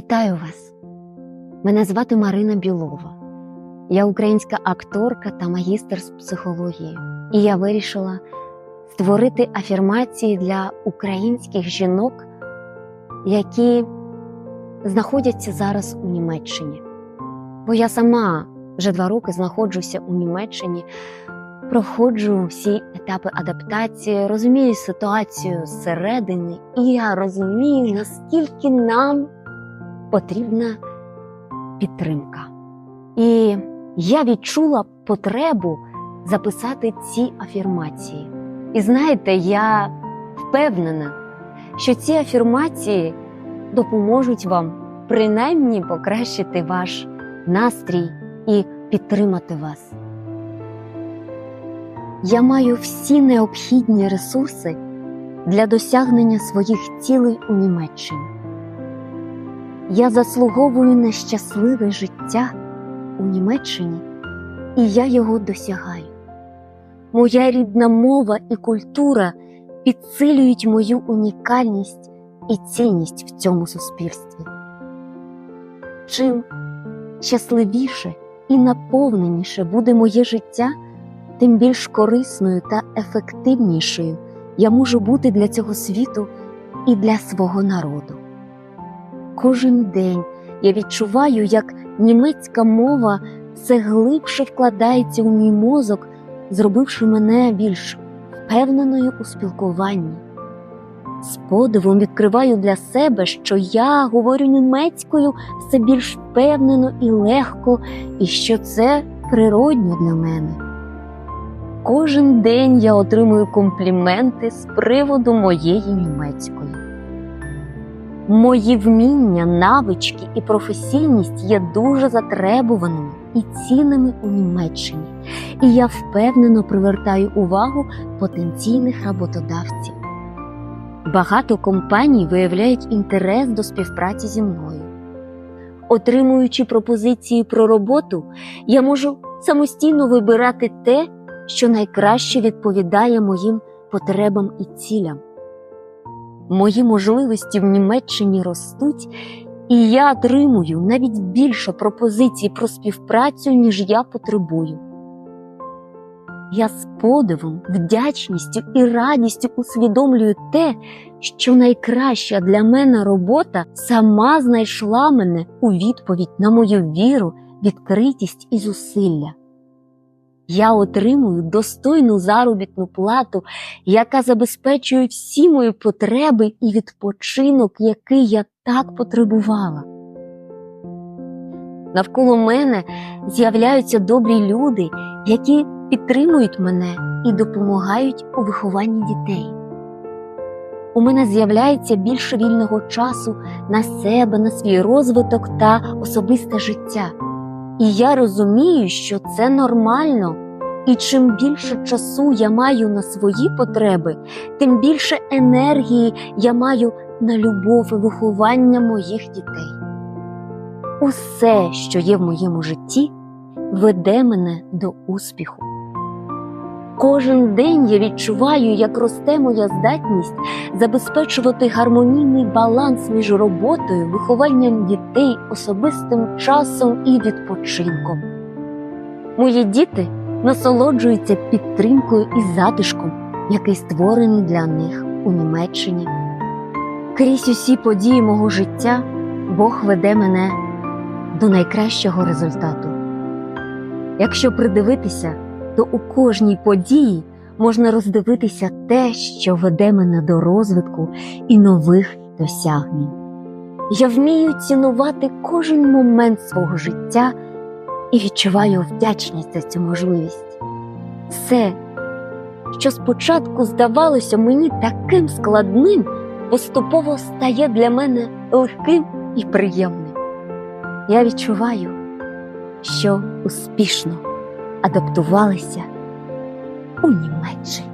Вітаю вас! Мене звати Марина Білова. Я українська акторка та магістр з психології. І я вирішила створити афірмації для українських жінок, які знаходяться зараз у Німеччині. Бо я сама вже два роки знаходжуся у Німеччині, проходжу всі етапи адаптації, розумію ситуацію зсередини, і я розумію, наскільки нам потрібна підтримка. І я відчула потребу записати ці афірмації. І знаєте, я впевнена, що ці афірмації допоможуть вам принаймні покращити ваш настрій і підтримати вас. Я маю всі необхідні ресурси для досягнення своїх цілей у Німеччині. Я заслуговую на щасливе життя у Німеччині, і я його досягаю. Моя рідна мова і культура підсилюють мою унікальність і цінність в цьому суспільстві. Чим щасливіше і наповненіше буде моє життя, тим більш корисною та ефективнішою я можу бути для цього світу і для свого народу. Кожен день я відчуваю, як німецька мова все глибше вкладається у мій мозок, зробивши мене більш впевненою у спілкуванні. З подивом відкриваю для себе, що я говорю німецькою все більш впевнено і легко, і що це природньо для мене. Кожен день я отримую компліменти з приводу моєї німецької. Мої вміння, навички і професійність є дуже затребуваними і цінними у Німеччині, і я впевнено привертаю увагу потенційних роботодавців. Багато компаній виявляють інтерес до співпраці зі мною. Отримуючи пропозиції про роботу, я можу самостійно вибирати те, що найкраще відповідає моїм потребам і цілям. Мої можливості в Німеччині ростуть, і я отримую навіть більше пропозицій про співпрацю, ніж я потребую. Я з подивом, вдячністю і радістю усвідомлюю те, що найкраща для мене робота сама знайшла мене у відповідь на мою віру, відкритість і зусилля. Я отримую достойну заробітну плату, яка забезпечує всі мої потреби і відпочинок, який я так потребувала. Навколо мене з'являються добрі люди, які підтримують мене і допомагають у вихованні дітей. У мене з'являється більше вільного часу на себе, на свій розвиток та особисте життя. І я розумію, що це нормально. І чим більше часу я маю на свої потреби, тим більше енергії я маю на любов і виховання моїх дітей. Усе, що є в моєму житті, веде мене до успіху. Кожен день я відчуваю, як росте моя здатність забезпечувати гармонійний баланс між роботою, вихованням дітей, особистим часом і відпочинком. Мої діти насолоджуються підтримкою і затишком, який створений для них у Німеччині. Крізь усі події мого життя Бог веде мене до найкращого результату. Якщо придивитися, то у кожній події можна роздивитися те, що веде мене до розвитку і нових досягнень. Я вмію цінувати кожен момент свого життя і відчуваю вдячність за цю можливість. Все, що спочатку здавалося мені таким складним, поступово стає для мене легким і приємним. Я відчуваю, що успішно адаптувалися у Німеччині.